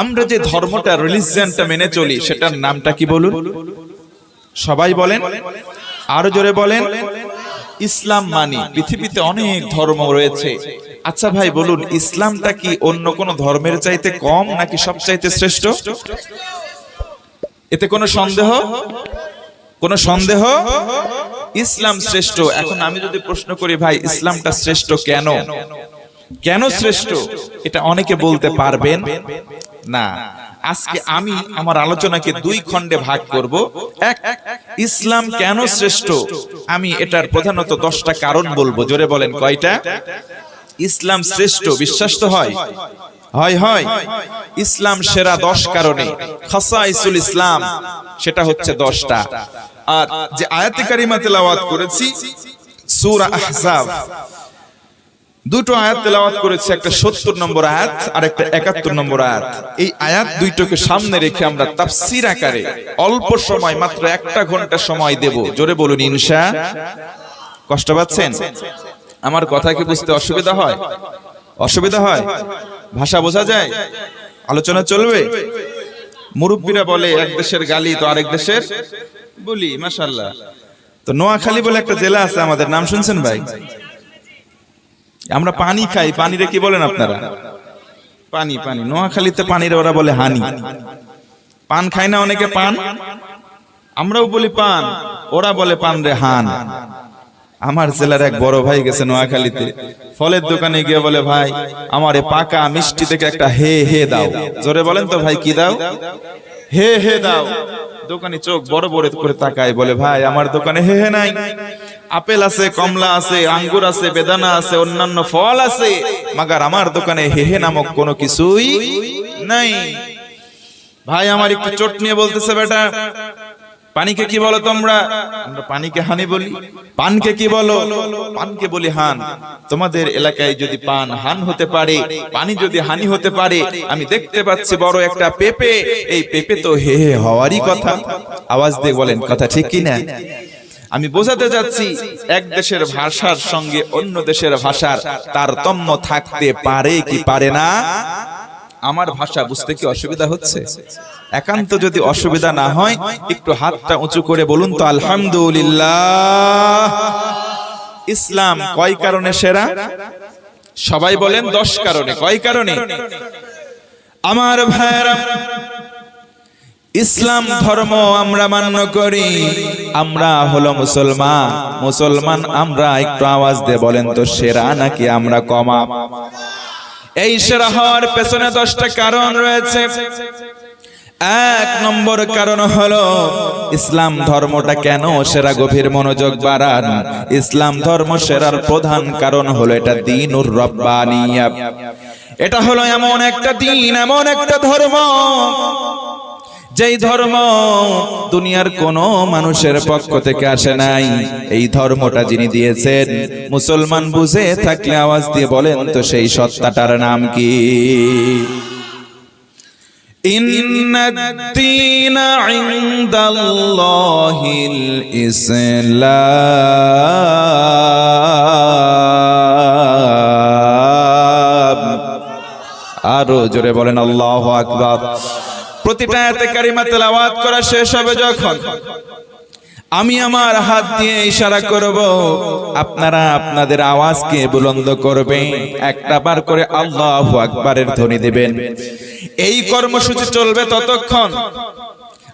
আমরা যে ধর্মটা রিলিজিয়ানটা মেনে চলি, সেটার নামটা কি বলুন? সবাই বলেন? আরও জোরে বলেন? ইসলাম মানি, পৃথিবীতে অনেক ধর্ম রয়েছে। আচ্ছা ভাই, বলুন, ইসলামটা কি অন্য কোন ধর্মের চাইতে কম নাকি সব চাইতে শ্রেষ্ঠ? এতে কোনো সন্দেহ? কোনো সন্দেহ? ইসলাম শ্রেষ্ঠ। এখন আমি যদি প্রশ্ন করি, ভাই, ইসলামটা শ্রেষ্ঠ কেন? কেন শ্রেষ্ঠ? এটা অনেকে বলতে পারবেন। না, আজকে আমি আমার আলোচনাকে দুই খণ্ডে ভাগ করব। এক, ইসলাম কেন শ্রেষ্ঠ? আমি এটার প্রধানত দশটা কারণ বলব, জোরে বলেন কয়টা? ইসলাম শ্রেষ্ঠ, বিশ্বাস তো হয়? হয় হয়। ইসলাম সেরা দশ কারণে, খাসাইসুল ইসলাম, সেটা হচ্ছে দশটা। আর যে আয়াতে কারিমা তেলাওয়াত করেছি, সূরা আহজাব দুটো আয়াত তেলাওয়াত করেছে, একটা সত্তর নম্বর আয়াত আর একটা একাত্তর নম্বর আয়াত। এই আয়াত দুইটোকে সামনে রেখে আমরা তাফসির আকারে অল্প সময়, মাত্র একটা ঘণ্টা সময় দেব। জোরে বলুন, ইনশা কষ্ট পাচ্ছেন? আমার কথা কি বুঝতে অসুবিধা হয়? অসুবিধা হয়? ভাষা বোঝা যায়? আলোচনা চলবে? মুরব্বীরা বলে, এক দেশের গালি তো আরেক দেশের বলি মাশাল্লাহ তো নোয়াখালী বলে একটা জেলা আছে, আমাদের নাম শুনছেন ভাই? আমরা পানি খাই পানিরে কি বলেন আপনারা? পানি পানি নোয়াখালীতে পানির ওরা বলে হানি। পান খায় না অনেকে পান? আমরাও বলি পান ওরা বলে পান রে হান। আমার জেলার এক বড় ভাই গেছে নোয়াখালীতে। ফলের দোকানে গিয়ে বলে ভাই আমার এ পাকা মিষ্টি থেকে একটা হে হে দাও। জোরে বলেন তো ভাই কি দাও? হে হে দাও। দোকানে চোখ বড় বড় করে তাকায়, বলে, ভাই, আমার দোকানে হে হে নাই। আপেল আছে, কমলা আছে, আঙ্গুর আছে, বেদানা আছে, অন্যান্য ফল আছে, মাগার আমার দোকানে হে হে নামক কোনো কিছুই নাই। ভাই, আমার একটু চোট নিয়ে বলতেছে, বেটা পানিকে কি বলো তোমরা? আমরা পানিকে হানি বলি। পানকে কি বলো? পানকে বলি হান। তোমাদের এলাকায় যদি পান হান হতে পারে, পানি যদি হানি হতে পারে, আমি দেখতে পাচ্ছি বড় একটা পেপে। এই পেপে তো হে হে হওয়ারই কথা। আওয়াজ দিয়ে বলেন, কথা ঠিক কি না? আমি বোঝাতে যাচ্ছি এক দেশের ভাষার সঙ্গে অন্য দেশের ভাষার তারতম্য থাকতে পারে কি পারে না? আমার ভাষা বুঝতে কি অসুবিধা হচ্ছে? একান্ত যদি অসুবিধা না হয়, একটু হাতটা উঁচু করে বলুন তো, আলহামদুলিল্লাহ। ইসলাম কয় কারণে সেরা? সবাই বলেন দশ কারণে। কয় কারণে? আমার ভাইরা ইসলাম ধর্ম আমরা মান্য করি, আমরা হলো মুসলমান। মুসলমান, আমরা একটু আওয়াজ দিয়ে বলেন তো, সেরা নাকি আমরা কমা এই সেরা হওয়ার পেছনে দশটা কারণ রয়েছে। এক নম্বর কারণ হলো, ইসলাম ধর্মটা কেন সেরা গভীর মনোযোগ বাড়ান? ইসলাম ধর্ম সেরার প্রধান কারণ হলো এটা দিনুর রব্বানিয়া। এটা হলো এমন একটা দিন, এমন একটা ধর্ম যেই ধর্ম দুনিয়ার কোন মানুষের পক্ষ থেকে আসে নাই, এই ধর্মটা যিনি দিয়েছেন, মুসলমান বুঝে থাকলে আওয়াজ দিয়ে বলেন তো সেই সত্তাটার নাম কি? আরও জোরে বলেন, আল্লাহ আকবার। প্রতিটা আয়াতে কারিমা তেলাওয়াত করা শেষ হবে যখন? আমি আমার হাত দিয়ে ইশারা করব, আপনারা আপনাদের আওয়াজকে বুলন্দ করবেন। একটা বার করে আল্লাহু আকবারের ধ্বনি দিবেন। এই কর্মসূচি চলবে ততক্ষণ।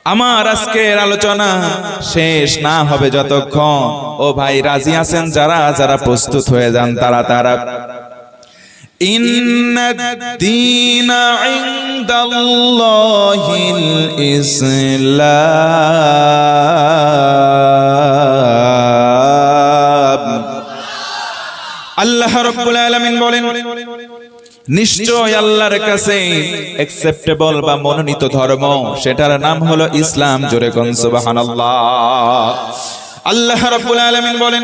আমার আজকের আলোচনা শেষ না হবে যতক্ষণ। ও ভাই, রাজি আছেন যারা? যারা প্রস্তুত হয়ে যান তারা তারা إن الدين عند الله الإسلام আল্লাহ রব্বুল আলামিন বলেন নিশ্চয় আল্লাহর কাছে অ্যাকসেপ্টেবল বা মনোনীত ধর্ম সেটার নাম হলো ইসলাম জোরে কোন সুবহানাল্লাহ আল্লাহ রাব্বুল আলামিন বলেন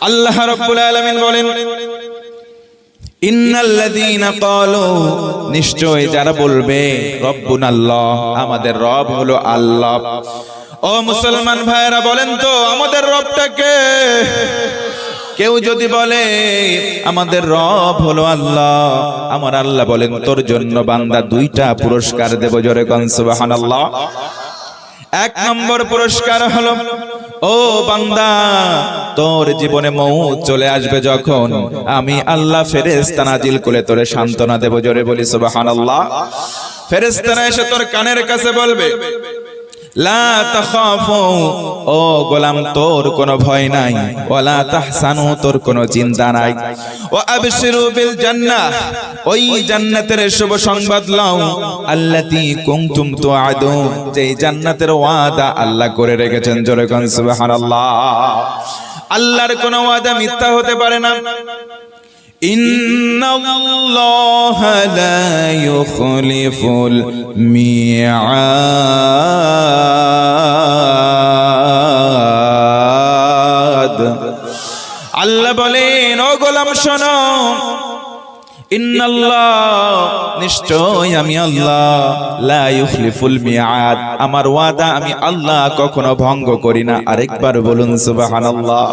আল্লাহ রাব্বুল আলামিন বলেন নিশ্চয় যারা বলবে রব্বুনা আল্লাহ আমাদের রব হলো আল্লাহ। ও মুসলমান ভাইরা বলেন তো, আমাদের রবটাকে কেউ যদি বলে, আমাদের রব হলো আল্লাহ। আমার আল্লাহ বলেন, তোর জন্য বান্দা দুইটা পুরস্কার দেব জোরে কন, সুবহানাল্লাহ। এক নম্বর পুরস্কার হলো ও বান্দা, তোর জীবনে মৌ চলে আসবে যখন আমি আল্লাহ ফেরেশতা নাজিল করে তোরে সান্ত্বনা দেব। জোরে বলি সুবহানাল্লাহ। ফেরেশতারা এসে তোর কানের কাছে বলবে লা ও গোলাম, তোর কোনো ভয় নাই। তোর কোনো চিন্তা নাই। ও ওই জান্নাতের শুভ যেই জান্নাতের ওয়াদা আল্লাহ করে রেখেছেন জোরে আল্লাহর কোনো ওয়াদা মিথ্যা হতে পারে না। إن الله لا يخلف الميعاد আল্লাহ বলেন ও গোলাম শোনো ইন্নাল্লাহ নিশ্চয় আমি আল্লাহ। লা ইউখলিফুল মিয়াদ আমার ওয়াদা আমি আল্লাহ কখনো ভঙ্গ করি না। আরেকবার বলুন, সুবহানাল্লাহ।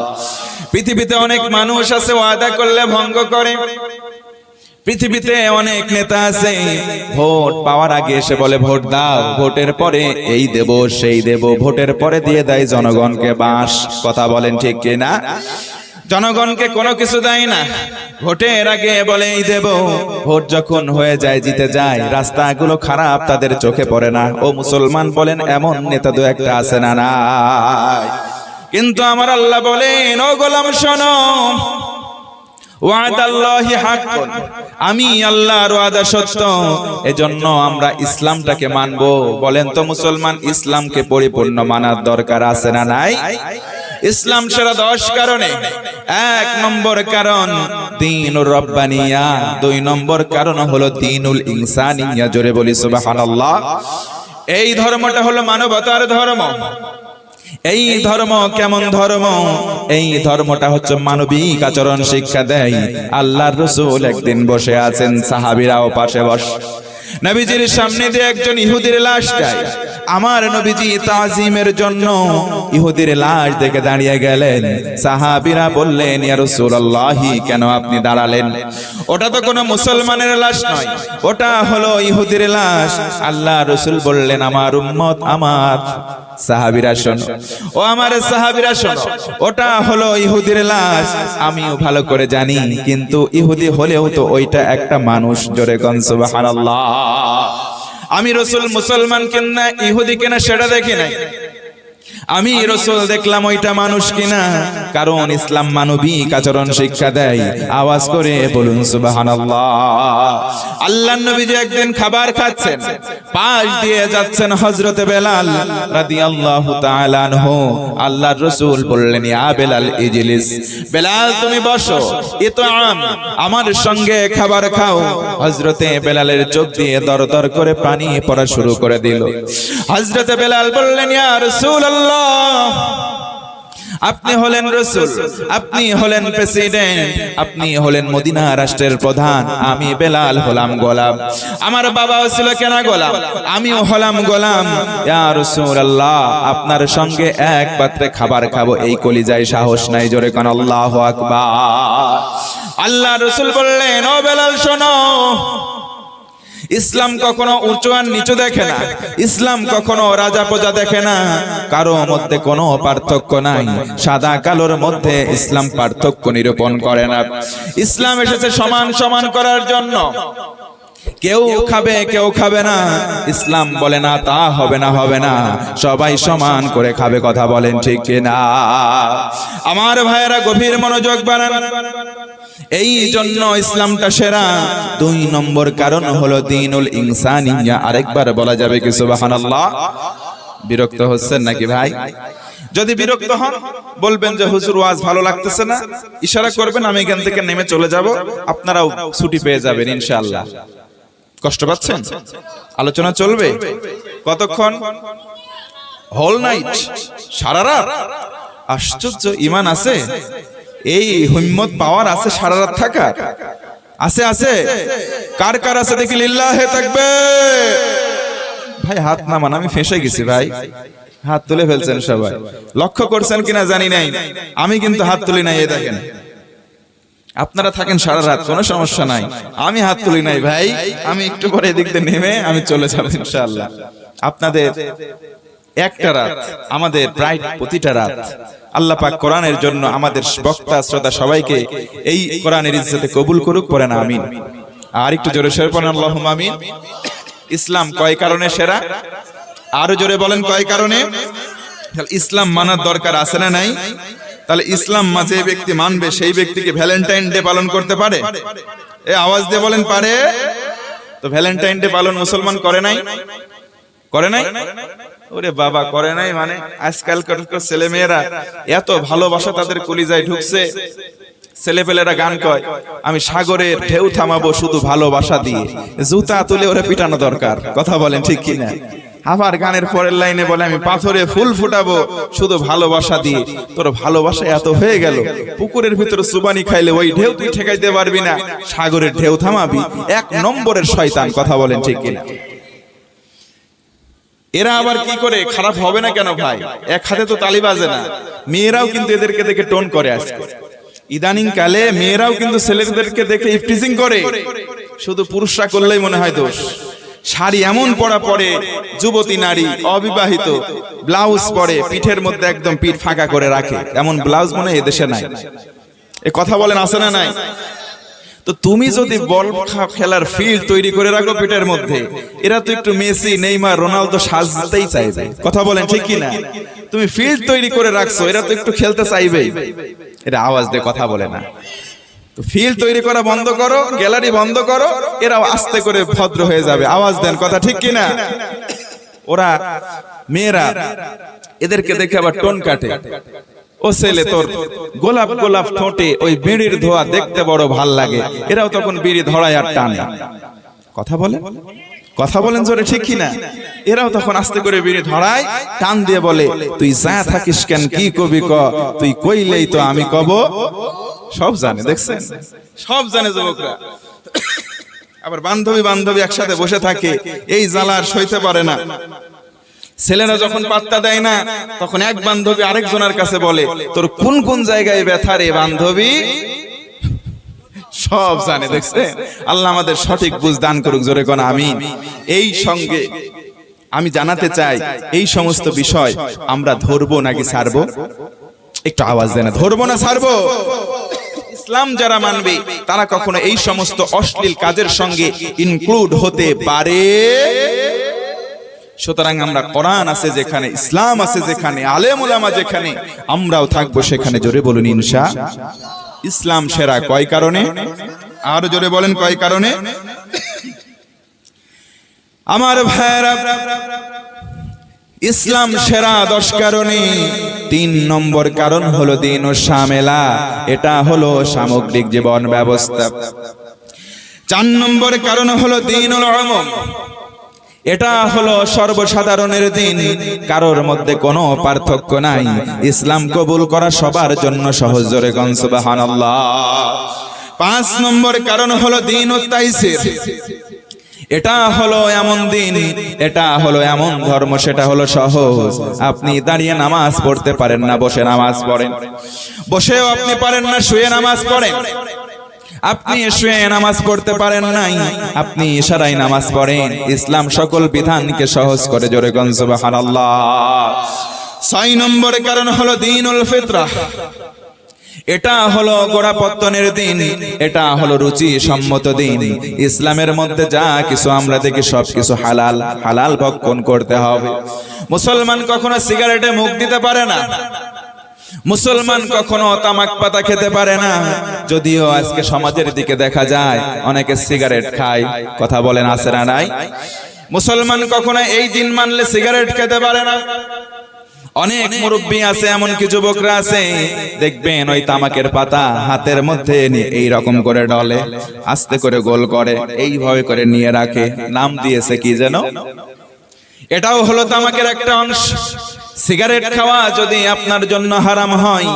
পৃথিবীতে অনেক মানুষ আছে, ওয়াদা করলে ভঙ্গ করে। পৃথিবীতে অনেক নেতা আছে, ভোট পাওয়ার আগে এসে বলে, ভোট দাও, ভোটের পরে এই দেব, সেই দেব, ভোটের পরে দিয়ে দেয় জনগণকে বাঁশ। কথা বলেন ঠিক কিনা? জনগণকে কোনো কিছু দেয় না। ভোটের আগে বলে এই দেব, ভোট যখন হয়ে যায়, জিতে যায়, রাস্তাগুলো খারাপ তাদের চোখে পড়ে না। ও মুসলমান বলেন, এমন নেতা দু একটা আছে না, নাই। কিন্তু আমার আল্লাহ বলেন, ও গোলাম, শোনো। আমি আল্লাহর ওয়াদা সত্য। এজন্য আমরা ইসলামটাকে মানব। বলেন তো মুসলমান, ইসলামকে পরিপূর্ণ মানার দরকার আছে না নাই? ইসলাম সেরা দশ কারণে। এক নম্বর কারণ দিনুর রব্বানিয়া, দুই নম্বর কারণ হলো দিনুল ইনসানিয়া, জোরে বলি সুবহানাল্লাহ। এই ধর্মটা হলো মানবতার ধর্ম। এই ধর্ম কেমন ধর্ম? এই ধর্মটা হচ্ছে মানবিক আচরণ শিক্ষা দেয়। আল্লাহর রসুল একদিন বসে আছেন, সাহাবিরাও পাশে বস নবীজির সামনে দিয়ে একজন ইহুদির লাশ যায়। আমার নবীজি তাজিমের জন্য ইহুদির লাশ দেখে দাঁড়িয়ে গেলেন। সাহাবিরা বললেন, ইয়া রাসূলুল্লাহি, কেন আপনি দাঁড়ালেন? ওটা তো কোনো মুসলমানের লাশ নয়, ওটা হলো ইহুদির লাশ। আল্লাহ রসুল বললেন, আমার উম্মত আমার। সাহাবিরা শোনো, ও আমার সাহাবিরা শোনো, ওটা হলো ইহুদির লাশ। আমিও ভালো করে জানি, কিন্তু ইহুদি হলেও তো ওইটা একটা মানুষ। জোরে গন সুবহানাল্লাহ। আমি রসুল মুসলমান কেন না ইহুদি কেনা সেটা দেখি নাই। আমি রসুল দেখলাম ওইটা মানুষ কিনা। কারণ ইসলাম মানবিক আচরণ শিক্ষা দেয়। আওয়াজ করে বলুন সুবহানাল্লাহ। আল্লাহ নবী যে একদিন খাবার খাচ্ছেন পাশ দিয়ে যাচ্ছেন হযরতে বেলাল রাদিয়াল্লাহু তাআলা আনহু। আল্লাহর রাসূল বললেন ইয়া বেলাল ইজলিস। বেলাল তুমি বসো ইতআম আমার সঙ্গে খাবার খাও। হজরতে বেলালের চোখ দিয়ে দরদর করে পানি পড়া শুরু করে দিল। হজরতে বেলাল বললেন ইয়া রাসূলুল্লাহ আপনি হলেন রসুল, আপনি হলেন প্রেসিডেন্ট, আপনি হলেন মদিনা রাষ্ট্রের প্রধান, আমি বেলাল হলাম গোলাম। আমার বাবাও ছিল কেন গোলাম, আমিও হলাম গোলাম। আপনার সঙ্গে এক পাত্রে খাবার খাব, এই কলিজায় সাহস নাই, জোরে কোন, আল্লাহ আকবার। আল্লাহ রসুল বললেন, ও বেলাল, শোনো ইসলাম কখনো উঁচু আর নিচু দেখে না। ইসলাম কখনো রাজা প্রজা দেখে না। কারও মধ্যে কোনো পার্থক্য নাই। সাদা কালোর মধ্যে ইসলাম পার্থক্য নিরূপণ করে না। ইসলাম এসেছে সমান সমান করার জন্য। কেউ খাবে কেউ খাবে না। ইসলাম বলে না, তা হবে না হবে না। সবাই সমান করে খাবে, কথা বলেন ঠিক কিনা? আমার ভাইয়েরা গভীর মনোযোগ বানান এই জন্য ইসলামটা সেরা। দুই নম্বর কারণ হলো দিনুল ইনসানিয়া। আরেকবার বলা যাবে কি সুবহানাল্লাহ? বিরক্ত হচ্ছেন নাকি ভাই? যদি বিরক্ত হন বলবেন যে হুজুর ওয়াজ ভালো লাগতেছে না। ইশারা করবেন আমি এখান থেকে নেমে চলে যাব। আপনারাও ছুটি পেয়ে যাবেন ইনশাআল্লাহ। কষ্ট পাচ্ছেন? আলোচনা চলবে? কতক্ষণ? হোল নাইট সারা রাত? আশ্চর্য ইমান আছে? এই হিম্মত পাওয়ার আছে সারা রাত থাকার। আছে আছে। কার কার আছে দেখি লিল্লাহে থাকবে ভাই, হাত নামান, আমি ফেঁসে গেছি ভাই। হাত তুলে ফেলছেন সবাই। লক্ষ্য করছেন কিনা জানি নাই। আমি কিন্তু হাত তুলি নাই এই দেখেন। আপনারা থাকেন সারা রাত, কোনো সমস্যা নাই। আমি হাত তুলি নাই ভাই। আমি একটু পরে এদিক দিয়ে নেমে আমি চলে যাব ইনশাআল্লাহ। আপনাদের একটা রাত আমাদের প্রায় প্রতিটা রাত। আল্লাহ পাক কোরআনের জন্য আমাদের বক্তা শ্রোতা সবাইকে এই কোরআনের ইজ্জতে কবুল করুক পড়েন আমিন। আর একটু জোরে সরে পড়েন আল্লাহুম আমিন। ইসলাম কয় কারণে সেরা? আরও জোরে বলেন কয় কারণে? ইসলাম মানার দরকার আছে না নাই? তাহলে ইসলাম মা যে ব্যক্তি মানবে সেই ব্যক্তিকে ভ্যালেন্টাইন ডে পালন করতে পারে? এ আওয়াজ দিয়ে বলেন পারে? তো ভ্যালেন্টাইন ডে পালন মুসলমান করে নাই? করে নাই? ওরে বাবা, করে নাই মানে? আজকালকার ছেলে মেয়েরা এত ভালোবাসা তাদের কলিজায় ঢুকছে। গান কয়, আমি সাগরের ঢেউ থামাবো শুধু ভালোবাসা দিয়ে। জুতা তুলে ওরে পিটানো দরকার। কথা বলেন ঠিক কিনা? আবার গানের পরের লাইনে বলে, আমি পাথরে ফুল ফুটাবো শুধু ভালোবাসা দিয়ে। তোর ভালোবাসা এত হয়ে গেল। পুকুরের ভিতরে সুবানি খাইলে ওই ঢেউ তুই ঠেকাইতে পারবি না। সাগরের ঢেউ থামাবি। এক নম্বরের শয়তান। কথা বলেন ঠিক কিনা? এরা আবার কি করে? খারাপ হবে না কেন ভাই? এক হাতে তো তালি বাজে না। মেয়েরাও কিন্তু এদেরকে দেখে টোন করে আজকে। ইদানিং কালে মেয়েরাও কিন্তু ছেলেদেরকে দেখে ইফটিজিং করে। শুধু পুরুষরা করলেই মনে হয় দোষ। শাড়ি এমন পরা পরে যুবতী নারী, অবিবাহিত, ব্লাউজ পরে পিঠের মধ্যে একদম পিঠ ফাঁকা করে রাখে। এমন ব্লাউজ মনে হয় এদেশে নাই। এ কথা বলেন আছে না নাই? তো তুমি যদি বল খেলার ফিল্ড তৈরি করে রাখো পিঠের মধ্যে। এরা তো একটু মেসি নেইমার রোনালদো সাজতেই চাইবে। কথা বলেন ঠিক কি না তুমি ফিল্ড তৈরি করে রাখছো এরা তো একটু খেলতে চাইবেই এরা আওয়াজ দিয়ে কথা বলে না। তো ফিল্ড তৈরি করা বন্ধ করো গ্যালারি বন্ধ করো এরাও আস্তে করে ভদ্র হয়ে যাবে। আওয়াজ দেন কথা ঠিক কি না ওরা মেয়েরা এদেরকে দেখে আবার টোন কাটে। ও ছেলে তোর, গোলাপ গোলাপ ঠোঁটে ওই বিড়ির ধোয়া দেখতে বড় ভালো লাগে। এরাও তখন বিড়ি ধরায় আর টানে। কথা বলে কথা বলেন জোরে, ঠিক কি না এরাও তখন আস্তে করে বিড়ি ধরায়, টান দিয়ে বলে, তুই যা থাকিস কেন, কি কবি ক? তুই কইলেই তো আমি কব। সব জানে, দেখছেন? সব জানে যুবকরা। আবার বান্ধবী বান্ধবী একসাথে বসে থাকে, এই জ্বালার সইতে পারে না। ছেলেরা যখন পাত্তা দেয় না, তখন এক বান্ধবী আরেকজনের কাছে বলে, তোর কোন কোন জায়গায় ব্যথা রে বান্ধবী? সব জানে, দেখছে? আল্লাহ আমাদের সঠিক বুঝ দান করুক, জোরে কোন আমি এই সঙ্গে আমি জানাতে চাই, এই সমস্ত বিষয় আমরা ধরবো নাকি ছাড়বো? একটু আওয়াজ দেয় না ধরবো না, ছাড়বো? ইসলাম যারা মানবে, তারা কখনো এই সমস্ত অশ্লীল কাজের সঙ্গে ইনক্লুড হতে পারে? সুতরাং আমরা কোরআন আছে যেখানে, ইসলাম আছে যেখানে, আলেম ওলামা যেখানে, আমরাও থাকব সেখানে। জোরে বলুন, ইনশা ইসলাম সেরা কয় কারণে? আর জোরে বলেন, কয় কারণে? আমার ভাইরা ইসলাম সেরা দশ কারণে। তিন নম্বর কারণ হলো দিন ও সামেলা এটা হলো সামগ্রিক জীবন ব্যবস্থা। চার নম্বর কারণ হলো দিন ও এটা হলো সর্বসাধারণের দিন। কারোর মধ্যে কোনো পার্থক্য নাই। ইসলাম কবুল করা সবার জন্য সহজ জোরে গনসুবাহান পাঁচ নম্বর কারণ হলো দিন ও তাইসির। এটা হলো এমন দিন, এটা হলো এমন ধর্ম, সেটা হলো সহজ। আপনি দাঁড়িয়ে নামাজ পড়তে পারেন না, বসে নামাজ পড়েন। বসেও আপনি পারেন না, শুয়ে নামাজ পড়েন। আপনি শুয়ে নামাজ পড়তে পারেন নাই। আপনি ইশারায় নামাজ পড়েন। ইসলাম সকল বিধানকে সহজ করে জোরে সুবহানাল্লাহ। ছয় নম্বরের কারণ হলো ফিতরাহ এটা হলো গোড়াপত্তনের দিন। এটা হলো রুচি সম্মত দিন। ইসলামের মধ্যে যা কিছু আমরা দেখি সব কিছু হালাল। হালাল ভক্ষণ করতে হবে। মুসলমান কখনো সিগারেটে মুখ দিতে পারে না। মুসলমান কখনো তামাক পাতা খেতে পারে না। যদিও আজকে সমাজের দিকে দেখা যায়, অনেকে সিগারেট খায়। কথা বলেন, আছে না নাই? মুসলমান কখনো এই দিন মানলে সিগারেট খেতে পারে না। অনেক মুরব্বী আছে, এমন কি যুবকরা আছে। দেখবেন ওই তামাকের পাতা হাতের মধ্যে এই রকম করে ডলে আস্তে করে গোল করে, এইভাবে করে নিয়ে রাখে। নাম দিয়েছে কি যেন? এটাও হলো তামাকের একটা অংশ। সিগারেট খাওয়া যদি আপনার জন্য হারাম হয়।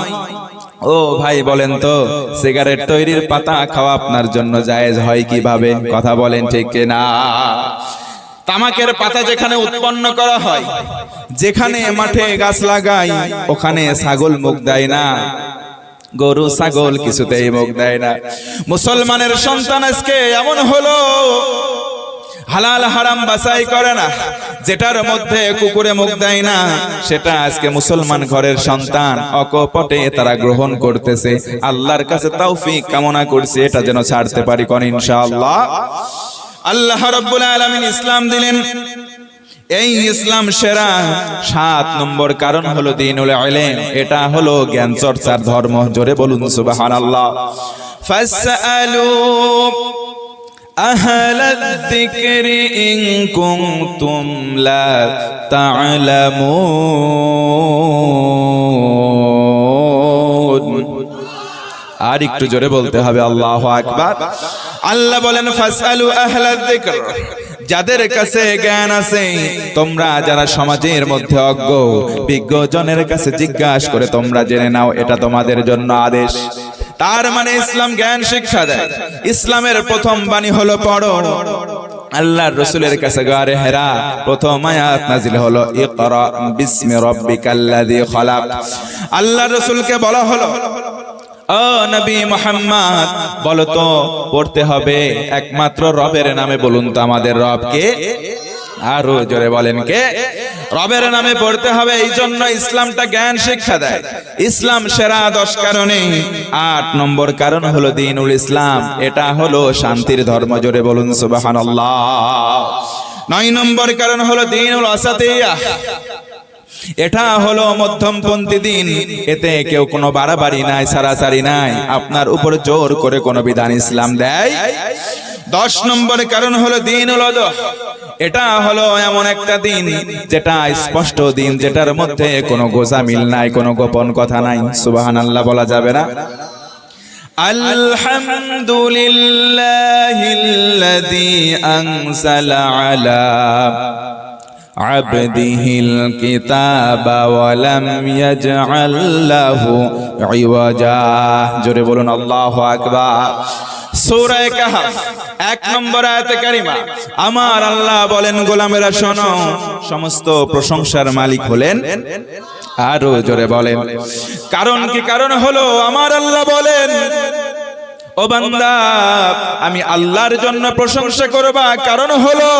ও ভাই বলেন তো সিগারেট তৈরির পাতা খাওয়া আপনার জন্য জায়েজ হয় কীভাবে? কথা বলেন ঠিক না তামাকের পাতা যেখানে উৎপন্ন করা হয় যেখানে মাঠে গাছ লাগাই ওখানে ছাগল মুখ দেয় না। গরু ছাগল কিছুতেই মুখ দেয় না। মুসলমানের সন্তান আজকে এমন হলো হালাল হারাম বাছাই করে না। যেটার মধ্যে কুকুরে মুখ দেয় না, সেটা আজকে মুসলমান ঘরের সন্তান অকপটে তারা গ্রহণ করতেছে। আল্লাহর কাছে তৌফিক কামনা করছে, এটা যেন ছাড়তে পারি কোন ইনশাআল্লাহ। আল্লাহ রাব্বুল আলামিন ইসলাম দিলেন। এই ইসলাম সেরা সাত নম্বর কারণ হলো দিনুল ইলম, এটা হলো জ্ঞান চর্চার ধর্ম। জোরে বলুন সুবহানাল্লাহ। ফাসআলু أهل الذكر إن كنتم لا تعلمون আর একটু জোরে বলতে হবে আল্লাহ আকবার আল্লাহ বলেন ফাসআলু আহলা যিকর যাদের কাছে জ্ঞান আছে তোমরা যারা সমাজের মধ্যে অজ্ঞ বিজ্ঞজনের কাছে জিজ্ঞাসা করে তোমরা জেনে নাও এটা তোমাদের জন্য আদেশ তার মানে ইসলাম জ্ঞান শিক্ষা দেয়। ইসলামের প্রথম বাণী হলো পড়ো। আল্লাহর রসুলের কাছে গারে হেরা, প্রথম আয়াত নাজিল হলো, ইকরা বিসমি রাব্বিকাল্লাযী খালাক। আল্লাহর রসুলকে বলা হলো, ও নবী মোহাম্মদ, বলো তো, পড়তে হবে একমাত্র রবের নামে বলুন তো আমাদের রবকে? আরও জোরে বলেন কে? রবের নামে পড়তে হবে, এই জন্য ইসলামটা জ্ঞান শিক্ষা দেয়। ইসলাম সেরা দশ কারণে। আট নম্বর কারণ হলো দিনুল ইসলাম। এটা হলো শান্তির ধর্ম, জোরে বলুন সুবাহান নয় নম্বর কারণ হলো দিনুল আসাতিয়া এটা হলো মধ্যমপন্থী দিন। এতে কেউ কোনো বাড়াবাড়ি নাই, সারাসারি নাই। আপনার উপর জোর করে কোনো বিধান ইসলাম দেয়। দশ নম্বর কারণ হলো দিন এটা হলো এমন একটা দিন যেটা স্পষ্ট দিন যেটার মধ্যে কোনো গোজা মিল নাই কোনো গোপন কথা নাই সুবাহান আল্লাহ বলা যাবে না الحمد لله الذي أنزل على عبده الكتاب ولم يجعل له عوجا জোরে বলুন আল্লাহু আকবার কাহা এক নম্বর আয়াতে কারিমা। আমার আল্লাহ বলেন, গোলামেরা শোনো, সমস্ত প্রশংসার মালিক হলেন আরও জোরে বলেন। কারণ কি কারণ হলো? আমার আল্লাহ বলেন, ও বান্দা, আমি আল্লাহর জন্য প্রশংসা করবা। কারণ হলো,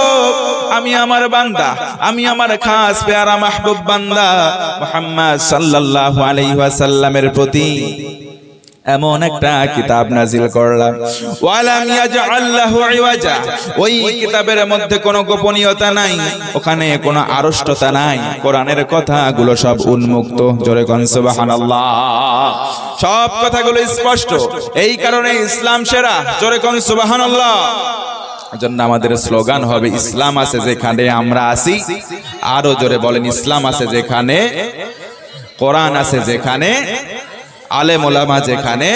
আমি আমার বান্দা, আমি আমার খাস পেয়ারা মাহবুব বান্দা, মুহাম্মদ সাল্লাল্লাহু আলাইহি ওয়াসাল্লামের প্রতি। এমন একটা কিতাব নাজিল করলাম। ওয়ালাম ইয়াজআল লাহু ইওয়াজা। ওই কিতাবের মধ্যে কোনো গোপনীয়তা নাই। ওখানে কোনো আড়ষ্টতা নাই। কোরআনের কথাগুলো সব উন্মুক্ত। জোরে কোন সুবহানাল্লাহ। সব কথাগুলো স্পষ্ট। এই কারণে ইসলাম সেরা। জোরে কোন সুবহানাল্লাহ। জন্য আমাদের স্লোগান হবে ইসলাম আছে যেখানে আমরা আসি আরও জোরে বলেন ইসলাম আছে যেখানে কোরআন আছে যেখানে আলেম যেখানে